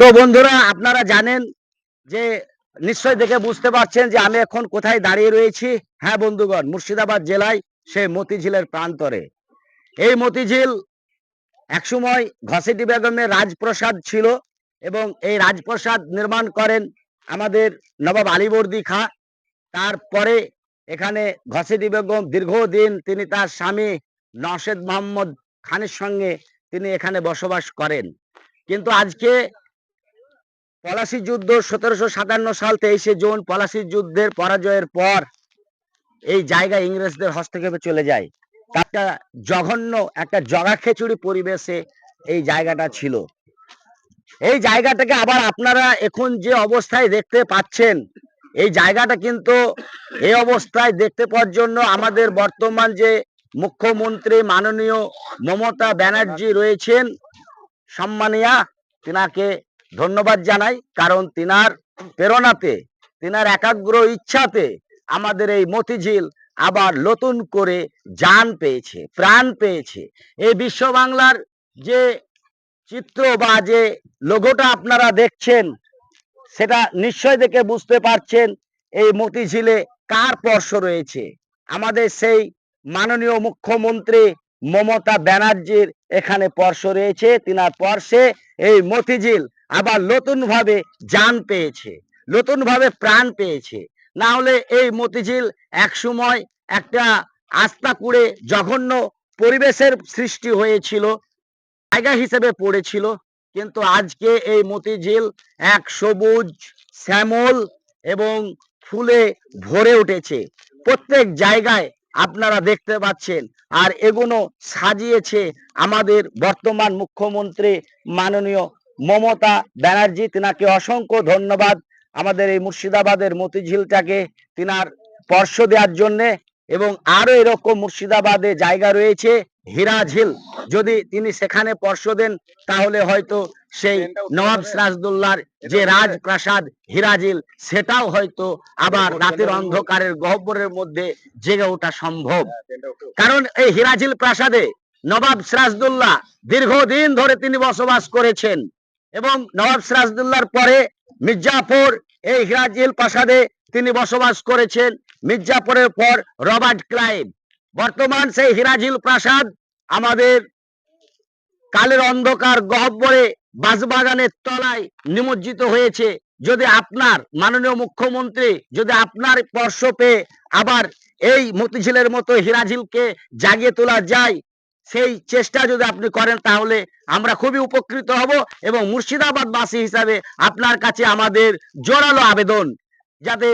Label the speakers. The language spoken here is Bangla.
Speaker 1: তো বন্ধুরা, আপনারা জানেন যে নিশ্চয় দেখে বুঝতে পারছেন যে আমি এখন কোথায় দাঁড়িয়ে রয়েছি। হ্যাঁ বন্ধুগণ, মুর্শিদাবাদ জেলায়, সেই মতিঝিলের প্রান্তরে। এই মতিঝিল একসময় ঘসেটি বেগমের রাজপ্রসাদ ছিল এবং এই রাজপ্রসাদ নির্মাণ করেন আমাদের নবাব আলীবর্দী খাঁ। তারপরে এখানে ঘসেটি বেগম দীর্ঘদিন তিনি তার স্বামী নশেদ মোহাম্মদ খানের সঙ্গে তিনি এখানে বসবাস করেন। কিন্তু আজকে পলাশি যুদ্ধ সতেরোশো সাতান্ন সাল তেইশে জুন, পলাশি যুদ্ধের পরাজয়ের পর এই জায়গা ইংরেজদের হস্তক্ষেপে চলে যায়। একটা জঘন্য, একটা জগা খেচুড়ি পরিবেশে এই জায়গাটা ছিল। এই জায়গাটাকে আবার আপনারা এখন যে অবস্থায় দেখতে পাচ্ছেন, এই জায়গাটা কিন্তু এই অবস্থায় দেখতে পাওয়ার জন্য আমাদের বর্তমান যে মুখ্যমন্ত্রী মাননীয় মমতা ব্যানার্জি রয়েছেন, সম্মানিয়া, তিনাকে ধন্যবাদ জানাই, কারণ তিনার প্রেরণাতে, তিনার একাগ্র ইচ্ছাতে আমাদের এই মতিঝিল আবার নতুন করে জান পেয়েছে, প্রাণ পেয়েছে। এই বিশ্ব বাংলার যে চিত্র বা যে লোগোটা আপনারা দেখছেন, সেটা নিশ্চয় দেখে বুঝতে পারছেন এই মতিঝিলে কার স্পর্শ রয়েছে। আমাদের সেই মাননীয় মুখ্যমন্ত্রী মমতা ব্যানার্জির এখানে স্পর্শ রয়েছে, তিনার স্পর্শে এই মতিঝিল আবার নতুন ভাবে জান পেয়েছে নতুন ভাবে প্রাণ পেয়েছে। না হলে এই মতিঝিল এক সময় একটা আস্থা কুড়ে জঘন্য পরিবেশের সৃষ্টি হয়েছিল, জায়গা হিসেবে পড়েছিল। কিন্তু আজকে এই মতিঝিল এক সবুজ, শ্যামল এবং ফুলে ভরে উঠেছে। প্রত্যেক জায়গায় আপনারা দেখতে পাচ্ছেন আর এগুলো সাজিয়েছে আমাদের বর্তমান মুখ্যমন্ত্রী মাননীয় মমতা ব্যানার্জি তিনাকে অসংখ্য ধন্যবাদ। আমাদের এই মুর্শিদাবাদের মতিঝিলটাকে তিনার স্পর্শ দেওয়ার জন্যে এবং আরও এরকম মুর্শিদাবাদে জায়গা রয়েছে হীরাঝিল যদি তিনি সেখানে স্পর্শ দেন তাহলে হয়তো সেই নবাব সিরাজদৌল্লার যে রাজপ্রাসাদ হীরাঝিল সেটাও হয়তো আবার রাতের অন্ধকারের গহ্বরের মধ্যে জেগে ওঠা সম্ভব। কারণ এই হীরাঝিল প্রাসাদে নবাব সিরাজদৌল্লাহ দীর্ঘদিন ধরে তিনি বসবাস করেছেন। এবং নবাব সিরাজদৌল্লার পরে মির্জাপুর, এই হিরাজিল প্রাসাদে তিনি বসবাস করেছেন। মির্জাপুরের পর রবার্ট ক্লাইভ। বর্তমান সেই হিরাজিল প্রাসাদ আমাদের কালের অন্ধকার গহ্বরে বাঁশবাগানের তলায় নিমজ্জিত হয়েছে। যদি আপনার মাননীয় মুখ্যমন্ত্রী যদি আপনার স্পর্শ পেয়ে আবার এই মতিঝিলের মতো হীরাঝিলকে জাগিয়ে তোলা যায় সেই চেষ্টা যদি আপনি করেন, তাহলে আমরা খুবই উপকৃত হব এবং মুর্শিদাবাদবাসী হিসাবে আপনার কাছে আমাদের জোরালো আবেদন। যাতে